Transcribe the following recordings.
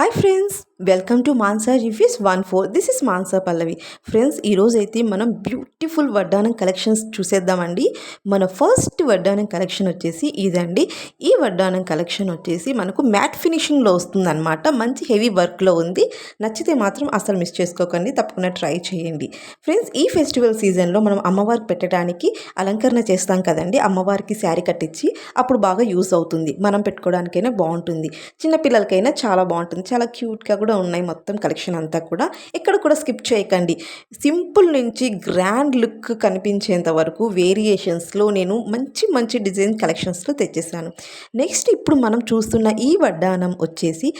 Hi friends welcome to Mansa reviews one four this is Mansa Pallavi friends ఈరోజు అయితే మనం beautiful వడ్డానం collections చూసేద్దామండి. మన ఫస్ట్ వడ్డానం కలెక్షన్ వచ్చేసి ఇదండి. ఈ వడ్డానం కలెక్షన్ వచ్చేసి మనకు మ్యాట్ ఫినిషింగ్లో వస్తుందన్నమాట. మంచి హెవీ వర్క్లో ఉంది. నచ్చితే మాత్రం అసలు మిస్ చేసుకోకండి. తప్పకుండా ట్రై చేయండి. ఫ్రెండ్స్ ఈ ఫెస్టివల్ సీజన్లో మనం అమ్మవారికి పెట్టడానికి అలంకరణ చేస్తాం కదండి. అమ్మవారికి శారీ కట్టించి అప్పుడు బాగా యూస్ అవుతుంది. మనం పెట్టుకోవడానికైనా బాగుంటుంది. చిన్నపిల్లలకైనా చాలా బాగుంటుంది. చాలా క్యూట్గా కూడా ఉన్నాయి మొత్తం కలెక్షన్ అంతా కూడా. ఎక్కడ కూడా స్కిప్ చేయకండి. సింపుల్ నుంచి గ్రాండ్ లుక్ కనిపించేంత వరకు వేరియేషన్స్లో నేను మంచి మంచి డిజైన్ కలెక్షన్స్లో తెచ్చేసాను. నెక్స్ట్ ఇప్పుడు మనం చూస్తున్న ఈ వడ్డానం వచ్చేసి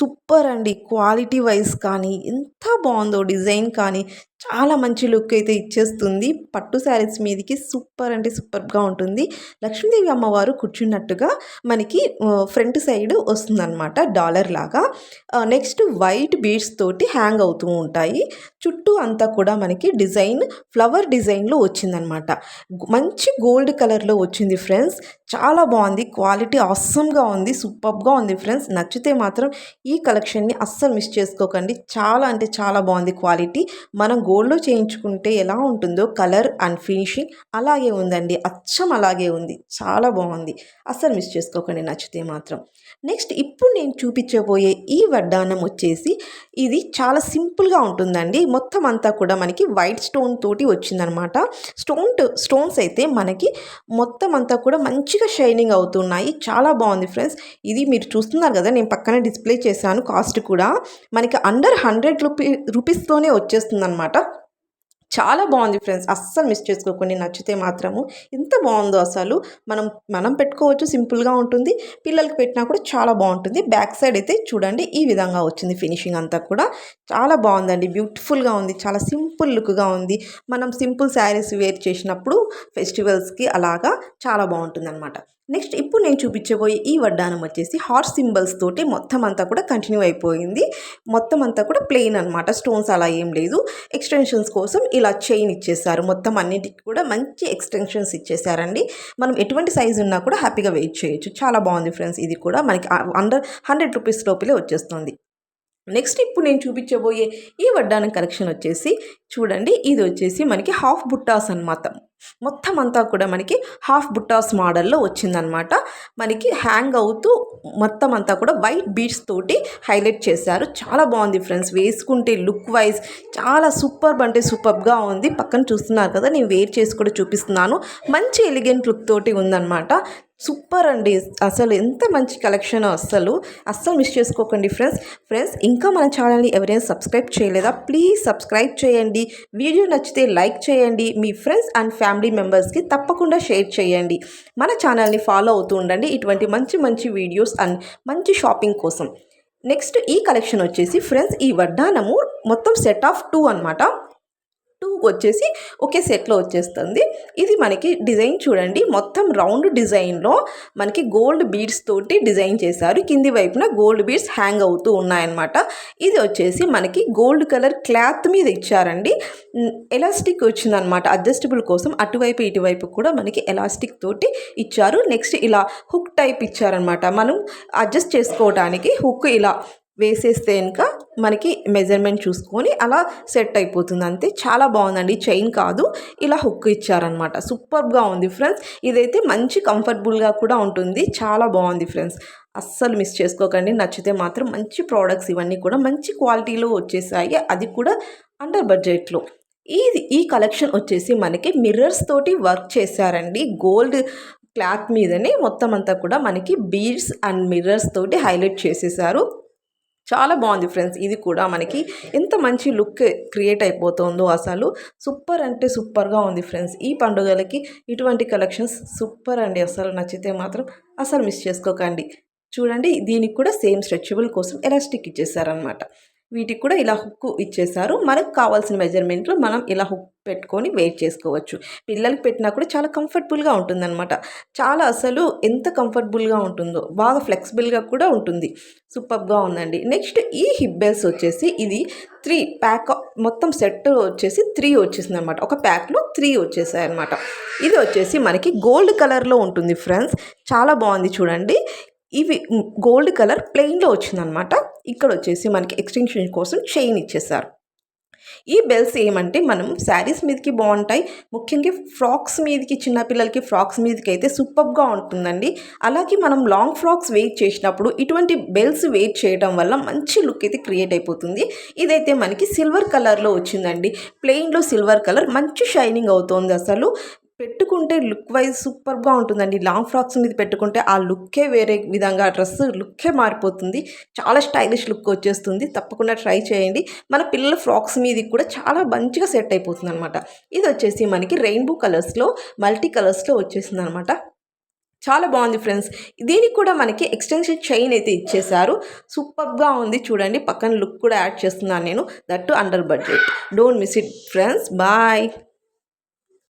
సూపర్ అండి. క్వాలిటీ వైజ్ కానీ ఎంత బాగుందో డిజైన్ కానీ చాలా మంచి లుక్ అయితే ఇచ్చేస్తుంది. పట్టు శారీస్ మీదకి సూపర్ అంటే సూపర్గా ఉంటుంది. లక్ష్మీదేవి అమ్మవారు కూర్చున్నట్టుగా మనకి ఫ్రంట్ సైడ్ వస్తుందన్నమాట డాలర్ లాగా. నెక్స్ట్ వైట్ బీడ్స్ తోటి హ్యాంగ్ అవుతూ ఉంటాయి. చుట్టూ అంతా కూడా మనకి డిజైన్ ఫ్లవర్ డిజైన్లో వచ్చిందనమాట మంచి గోల్డ్ కలర్లో వచ్చింది ఫ్రెండ్స్. చాలా బాగుంది. క్వాలిటీ అస్సంగా ఉంది. సూపర్గా ఉంది ఫ్రెండ్స్. నచ్చితే మాత్రం ఈ కలెక్షన్ని అస్సలు మిస్ చేసుకోకండి. చాలా అంటే చాలా బాగుంది క్వాలిటీ. మనం గోల్డ్లో చేయించుకుంటే ఎలా ఉంటుందో కలర్ అండ్ ఫినిషింగ్ అలాగే ఉందండి. అచ్చం అలాగే ఉంది. చాలా బాగుంది. అస్సలు మిస్ చేసుకోకండి. నచ్చితే మాత్రం. నెక్స్ట్ ఇప్పుడు నేను చూపించబోయే ఈ వడ్డానం వచ్చేసి ఇది చాలా సింపుల్గా ఉంటుందండి. మొత్తం అంతా కూడా మనకి వైట్ స్టోన్ తోటి వచ్చిందనమాట. స్టోన్ స్టోన్స్ అయితే మనకి మొత్తం అంతా కూడా మంచిగా షైనింగ్ అవుతున్నాయి. చాలా బాగుంది ఫ్రెండ్స్. ఇది మీరు చూస్తున్నారు కదా నేను పక్కన డిస్ప్లే చేశాను కాస్ట్ కూడా. మనకి అండర్ హండ్రెడ్ రూపీ రూపీస్తోనే వచ్చేస్తుందన్నమాట చాలా బాగుంది ఫ్రెండ్స్. అస్సలు మిస్ చేసుకోకండి నచ్చితే మాత్రము ఎంత బాగుందో అసలు. మనం మనం పెట్టుకోవచ్చు సింపుల్గా ఉంటుంది. పిల్లలకి పెట్టినా కూడా చాలా బాగుంటుంది. బ్యాక్ సైడ్ అయితే చూడండి ఈ విధంగా వచ్చింది ఫినిషింగ్ అంతా కూడా. చాలా బాగుందండి. బ్యూటిఫుల్గా ఉంది. చాలా సింపుల్ లుక్గా ఉంది. మనం సింపుల్ శారీస్ వేర్ చేసినప్పుడు ఫెస్టివల్స్కి అలాగా చాలా బాగుంటుంది అనమాట నెక్స్ట్ ఇప్పుడు నేను చూపించబోయే ఈ వడ్డానం వచ్చేసి హార్ట్ సింబల్స్ తోటి మొత్తం అంతా కూడా కంటిన్యూ అయిపోయింది. మొత్తం అంతా కూడా ప్లెయిన్ అనమాట స్టోన్స్ అలా ఏం లేదు. ఎక్స్టెన్షన్స్ కోసం ఇలా చైన్ ఇచ్చేసారు మొత్తం అన్నిటికి కూడా మంచి ఎక్స్టెన్షన్స్ ఇచ్చేసారండి మనం ఎటువంటి సైజు ఉన్నా కూడా హ్యాపీగా వెయిట్ చేయొచ్చు. చాలా బాగుంది ఫ్రెండ్స్. ఇది కూడా మనకి అండర్ హండ్రెడ్ రూపీస్ లోపలే వచ్చేస్తుంది. నెక్స్ట్ ఇప్పుడు నేను చూపించబోయే ఈ వడ్డానం కలెక్షన్ వచ్చేసి చూడండి. ఇది వచ్చేసి మనకి హాఫ్ బుట్టాస్ అనమాట మొత్తం అంతా కూడా మనకి హాఫ్ బుట్టాస్ మోడల్లో వచ్చిందనమాట మనకి హ్యాంగ్ అవుతూ మొత్తం అంతా కూడా వైట్ బీడ్స్ తోటి హైలైట్ చేశారు. చాలా బాగుంది ఫ్రెండ్స్. వేసుకుంటే లుక్ వైజ్ చాలా సూపర్ అంటే సూపర్గా ఉంది. పక్కన చూస్తున్నారు కదా నేను వేర్ చేసి కూడా చూపిస్తున్నాను. మంచి ఎలిగెంట్ లుక్ తోటి ఉందన్నమాట. సూపర్ అండి. అసలు ఎంత మంచి కలెక్షన్ అస్సలు అస్సలు మిస్ చేసుకోకండి ఫ్రెండ్స్. ఫ్రెండ్స్ ఇంకా మన ఛానల్ని ఎవరైనా సబ్స్క్రైబ్ చేయలేదా? ప్లీజ్ సబ్స్క్రైబ్ చేయండి. వీడియో నచ్చితే లైక్ చేయండి. మీ ఫ్రెండ్స్ అండ్ ఫ్యామిలీ మెంబర్స్కి తప్పకుండా షేర్ చేయండి. మన ఛానల్ని ఫాలో అవుతూ ఉండండి. ఇటువంటి మంచి మంచి వీడియోస్ అండ్ మంచి షాపింగ్ కోసం. నెక్స్ట్ ఈ కలెక్షన్ వచ్చేసి ఫ్రెండ్స్ ఈ వడ్డానము మొత్తం సెట్ ఆఫ్ టూ అనమాట వచ్చేసి ఒకే సెట్లో వచ్చేస్తుంది. ఇది మనకి డిజైన్ చూడండి. మొత్తం రౌండ్ డిజైన్లో మనకి గోల్డ్ బీడ్స్ తోటి డిజైన్ చేశారు. కింది వైపున గోల్డ్ బీడ్స్ హ్యాంగ్ అవుతూ ఉన్నాయన్నమాట. ఇది వచ్చేసి మనకి గోల్డ్ కలర్ క్లాత్ మీద ఇచ్చారండి. ఎలాస్టిక్ వచ్చిందనమాట అడ్జస్టబుల్ కోసం అటువైపు ఇటువైపు కూడా మనకి ఎలాస్టిక్ తోటి ఇచ్చారు. నెక్స్ట్ ఇలా హుక్ టైప్ ఇచ్చారనమాట మనం అడ్జస్ట్ చేసుకోవడానికి హుక్ ఇలా వేసేస్తే కనుక మనకి మెజర్మెంట్ చూసుకొని అలా సెట్ అయిపోతుంది. అంతే చాలా బాగుందండి. చైన్ కాదు ఇలా హుక్ ఇచ్చారనమాట సూపర్గా ఉంది ఫ్రెండ్స్ ఇదైతే మంచి కంఫర్టబుల్గా కూడా ఉంటుంది. చాలా బాగుంది ఫ్రెండ్స్ అస్సలు మిస్ చేసుకోకండి. నచ్చితే మాత్రం మంచి ప్రోడక్ట్స్ ఇవన్నీ కూడా మంచి క్వాలిటీలో వచ్చేసాయి. అది కూడా అండర్ బడ్జెట్లో ఈ ఈ కలెక్షన్ వచ్చేసి మనకి మిర్రర్స్ తోటి వర్క్ చేశారండి. గోల్డ్ క్లాత్ మీదనే మొత్తం అంతా కూడా మనకి బీడ్స్ అండ్ మిర్రర్స్ తోటి హైలైట్ చేసేసారు. చాలా బాగుంది ఫ్రెండ్స్. ఇది కూడా మనకి ఎంత మంచి లుక్ క్రియేట్ అయిపోతుందో అసలు. సూపర్ అంటే సూపర్గా ఉంది ఫ్రెండ్స్. ఈ పండుగలకి ఇటువంటి కలెక్షన్స్ సూపర్ అండి. అసలు నచ్చితే మాత్రం అసలు మిస్ చేసుకోకండి. చూడండి దీనికి కూడా సేమ్ స్ట్రెచబుల్ కోసం ఎలాస్టిక్ ఇచ్చేసారనమాట వీటికి కూడా ఇలా హుక్ ఇచ్చేసారు మనకు కావాల్సిన మెజర్మెంట్లో మనం ఇలా హుక్ పెట్టుకొని వెయిట్ చేసుకోవచ్చు. పిల్లలకి పెట్టినా కూడా చాలా కంఫర్టబుల్గా ఉంటుందన్నమాట. చాలా అసలు ఎంత కంఫర్టబుల్గా ఉంటుందో బాగా ఫ్లెక్సిబుల్గా కూడా ఉంటుంది. సూపర్గా ఉందండి. నెక్స్ట్ ఈ హిబ్బెల్స్ వచ్చేసి ఇది త్రీ ప్యాక్ మొత్తం సెట్ వచ్చేసి త్రీ వచ్చేసింది అనమాట ఒక ప్యాక్లో త్రీ వచ్చేసాయి అనమాట ఇది వచ్చేసి మనకి గోల్డ్ కలర్లో ఉంటుంది ఫ్రెండ్స్. చాలా బాగుంది చూడండి. ఇవి గోల్డ్ కలర్ ప్లెయిన్లో వచ్చిందనమాట ఇక్కడ వచ్చేసి మనకి ఎక్స్టెన్షన్ కోసం చైన్ ఇచ్చేసారు. ఈ బెల్స్ ఏమంటే మనం శారీస్ మీదకి బాగుంటాయి. ముఖ్యంగా ఫ్రాక్స్ మీదకి చిన్నపిల్లలకి ఫ్రాక్స్ మీదకి అయితే సూపర్గా ఉంటుందండి. అలాగే మనం లాంగ్ ఫ్రాక్స్ వెయిట్ చేసినప్పుడు ఇటువంటి బెల్స్ వెయిట్ చేయడం వల్ల మంచి లుక్ అయితే క్రియేట్ అయిపోతుంది. ఇదైతే మనకి సిల్వర్ కలర్లో వచ్చిందండి. ప్లెయిన్లో సిల్వర్ కలర్ మంచి షైనింగ్ అవుతుంది అసలు. పెట్టుకుంటే లుక్ వైజ్ సూపర్గా ఉంటుందండి. లాంగ్ ఫ్రాక్స్ మీద పెట్టుకుంటే ఆ లుక్కే వేరే విధంగా డ్రెస్ లుక్కే మారిపోతుంది. చాలా స్టైలిష్ లుక్ వచ్చేస్తుంది. తప్పకుండా ట్రై చేయండి. మన పిల్లల ఫ్రాక్స్ మీద కూడా చాలా మంచిగా సెట్ అయిపోతుంది అనమాట ఇది వచ్చేసి మనకి రెయిన్బో కలర్స్లో మల్టీ కలర్స్లో వచ్చేసింది అనమాట చాలా బాగుంది ఫ్రెండ్స్. దీనికి కూడా మనకి ఎక్స్టెన్షన్ చైన్ అయితే ఇచ్చేశారు. సూపర్గా ఉంది చూడండి. పక్కన లుక్ కూడా యాడ్ చేస్తున్నాను నేను. That under budget. Don't miss it friends. Bye.